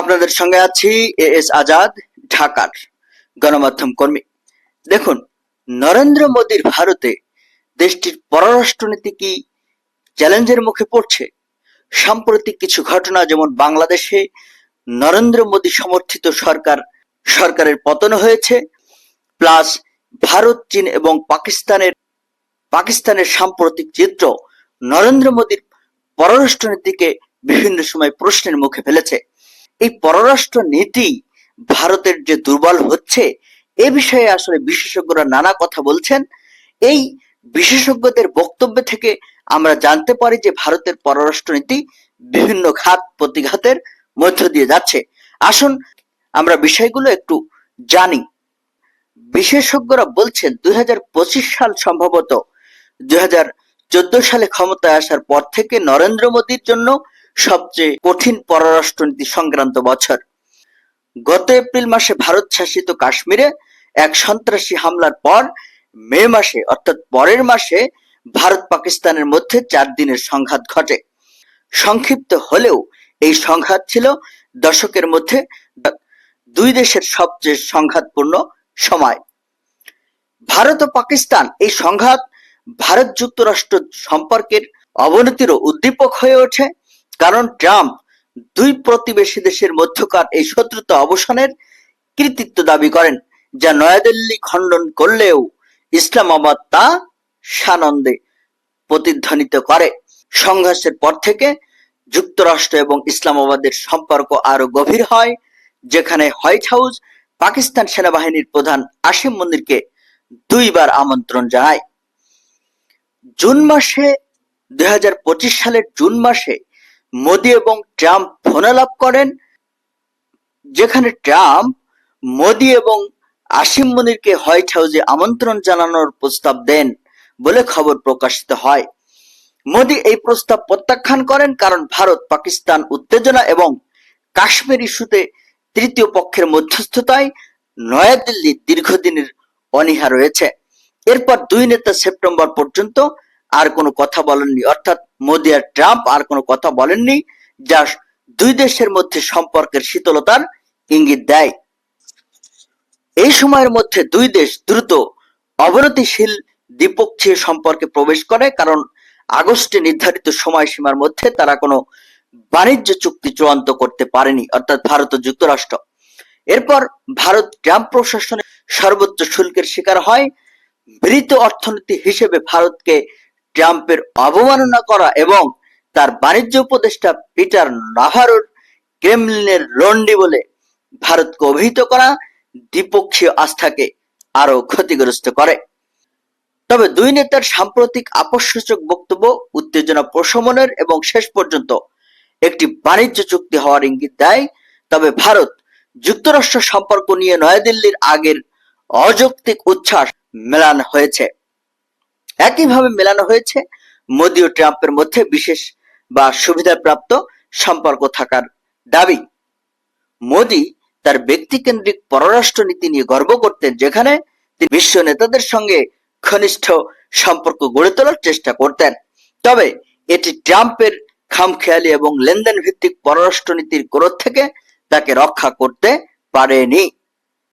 আপনাদের সঙ্গে আছি এ এস আজাদ, ঢাকার গণমাধ্যম কর্মী। দেখুন, নরেন্দ্র মোদীর ভারতে দেশটির পররাষ্ট্রনীতি কি চ্যালেঞ্জের মুখে পড়ছে? সাম্প্রতিক কিছু ঘটনা যেমন বাংলাদেশে নরেন্দ্র মোদী সমর্থিত সরকার, সরকারের পতন হয়েছে, প্লাস ভারত, চীন এবং পাকিস্তানের পাকিস্তানের সাম্প্রতিক চিত্র নরেন্দ্র মোদীর পররাষ্ট্রনীতিকে বিভিন্ন সময় প্রশ্নের মুখে ফেলেছে। এই পররাষ্ট্র নীতি ভারতের যে দুর্বল হচ্ছে, এ বিষয়ে আসলে বিশেষজ্ঞরা নানা কথা বলছেন। এই বিশেষজ্ঞদের বক্তব্য থেকে আমরা জানতে পারি যে ভারতের পররাষ্ট্রনীতি বিভিন্ন ঘাত প্রতিঘাতের মধ্য দিয়ে যাচ্ছে। আসুন আমরা বিষয়গুলো একটু জানি। বিশেষজ্ঞরা বলছেন, দুই হাজার পঁচিশ সাল সম্ভবত দুই হাজার চোদ্দ সালে ক্ষমতায় আসার পর থেকে নরেন্দ্র মোদীর জন্য সবচেয়ে কঠিন পররাষ্ট্রনীতি সংক্রান্ত বছর। গত এপ্রিল মাসে ভারত শাসিত কাশ্মীরে এক সন্ত্রাসী হামলার পর মে মাসে, অর্থাৎ পরের মাসে, ভারত পাকিস্তানের মধ্যে চার দিনের সংঘাত ঘটে। সংক্ষিপ্ত হলেও এই সংঘাত ছিল দশকের মধ্যে দুই দেশের সবচেয়ে সংঘাতপূর্ণ সময়। ভারত ও পাকিস্তান এই সংঘাত ভারত যুক্তরাষ্ট্র সম্পর্কের অবনতিরও উদ্দীপক হয়ে ওঠে। কারণ ট্রাম্প দুই প্রতিবেশী দেশের মধ্যকার এই শত্রুতা অবসানের কৃতিত্ব দাবি করেন, যা নয়াদিল্লি খণ্ডন করলেও ইসলামাবাদ তা সানন্দে প্রতিধ্বনিত করে। সংঘর্ষের পর থেকে যুক্তরাষ্ট্র এবং ইসলামাবাদের সম্পর্ক আরও গভীর হয়, যেখানে হোয়াইট হাউস পাকিস্তান সেনাবাহিনীর প্রধান আসিম মন্দিরকে দুইবার আমন্ত্রণ জানায়। জুন মাসে, দুই হাজার পঁচিশ সালের জুন মাসে মোদি এবং ট্রাম্প ফোনালাপ করেন, যেখানে ট্রাম্প মোদি এবং আসিম মনিরকে হোয়াইট হাউসে আমন্ত্রণ জানানোর প্রস্তাব দেন বলে খবর প্রকাশিত হয়। মোদি এই প্রস্তাব প্রত্যাখ্যান করেন কারণ ভারত, পাকিস্তান উত্তেজনা এবং কাশ্মীর ইস্যুতে তৃতীয় পক্ষের মধ্যস্থতায় নয়াদিল্লি দীর্ঘদিনের অনীহা রয়েছে। এরপর দুই নেতা সেপ্টেম্বর পর্যন্ত আর কোনো কথা বলেননি। অর্থাৎ মোদি আর ট্রাম্প আর কোনো কথা বলেননি, যা দুই দেশের মধ্যে সম্পর্কের শীতলতার ইঙ্গিত দেয়। এই সময়ের মধ্যে দুই দেশ দ্রুত অবনতিশীল দ্বিপক্ষীয় সম্পর্কে প্রবেশ করে, কারণ আগস্টে নির্ধারিত সময়সীমার মধ্যে তারা কোনো বাণিজ্য চুক্তি চূড়ান্ত করতে পারেনি, অর্থাৎ ভারত ও যুক্তরাষ্ট্র। এরপর ভারত ট্রাম্প প্রশাসনে সর্বোচ্চ শুল্কের শিকার হয়। মৃত অর্থনীতি হিসেবে ভারতকে ট্রাম্পের অবমাননা করা এবং তার বাণিজ্য উপদেষ্টা পিটার নাভারোর ক্রেমলিনের লন্ডি বলে ভারতকে অভিহিত করা দ্বিপক্ষীয় আস্থাকে আরও ক্ষতিগ্রস্ত করে। তবে দুই নেতার সাম্প্রতিক আপসূচক বক্তব্য, উত্তেজনা প্রশমনের এবং শেষ পর্যন্ত একটি বাণিজ্য চুক্তি হওয়ার ইঙ্গিত দেয়। তবে ভারত যুক্তরাষ্ট্র সম্পর্ক নিয়ে নয়াদিল্লির আগের অযৌক্তিক উচ্ছ্বাস মেলান হয়েছে। একইভাবে মেলানো হয়েছে। মোদী ও ট্রাম্পের মধ্যে বিশেষ বা সুবিধাপ্রাপ্ত সম্পর্ক থাকার দাবি। মোদী তার ব্যক্তিকেন্দ্রিক পররাষ্ট্র নীতি নিয়ে গর্ব করতেন, যেখানে তিনি বিশ্ব নেতাদের সঙ্গে ঘনিষ্ঠ সম্পর্ক গড়ে তোলার চেষ্টা করতেন। তবে এটি ট্রাম্পের খামখেয়ালি এবং লেনদেন ভিত্তিক পররাষ্ট্র নীতির ক্রোধ থেকে তাকে রক্ষা করতে পারেনি।